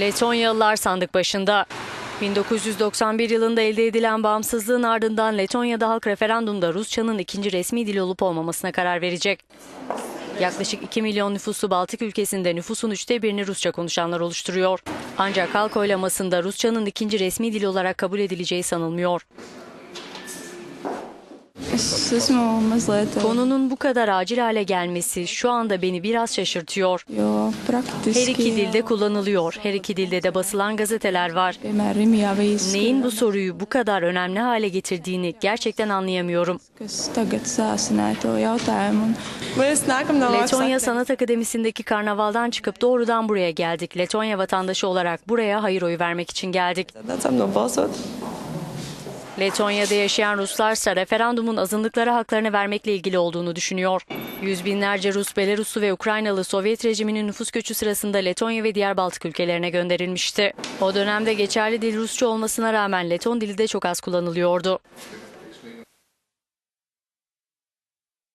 Letonyalılar sandık başında. 1991 yılında elde edilen bağımsızlığın ardından Letonya'da halk referandumda Rusçanın ikinci resmi dil olup olmamasına karar verecek. Yaklaşık 2 milyon nüfuslu Baltık ülkesinde nüfusun üçte birini Rusça konuşanlar oluşturuyor. Ancak halk oylamasında Rusçanın ikinci resmi dil olarak kabul edileceği sanılmıyor. Konunun bu kadar acil hale gelmesi şu anda beni biraz şaşırtıyor. Her iki dilde kullanılıyor. Her iki dilde de basılan gazeteler var. Neyin bu soruyu bu kadar önemli hale getirdiğini gerçekten anlayamıyorum. no Letonya. Sanat Akademisi'ndeki karnavaldan çıkıp doğrudan buraya geldik. Letonya vatandaşı olarak buraya hayır oyu vermek için geldik. Letonya'da yaşayan Ruslarsa referandumun azınlıklara haklarını vermekle ilgili olduğunu düşünüyor. Yüz binlerce Rus, Belaruslu ve Ukraynalı Sovyet rejiminin nüfus göçü sırasında Letonya ve diğer Baltık ülkelerine gönderilmişti. O dönemde geçerli dil Rusça olmasına rağmen Leton dili de çok az kullanılıyordu.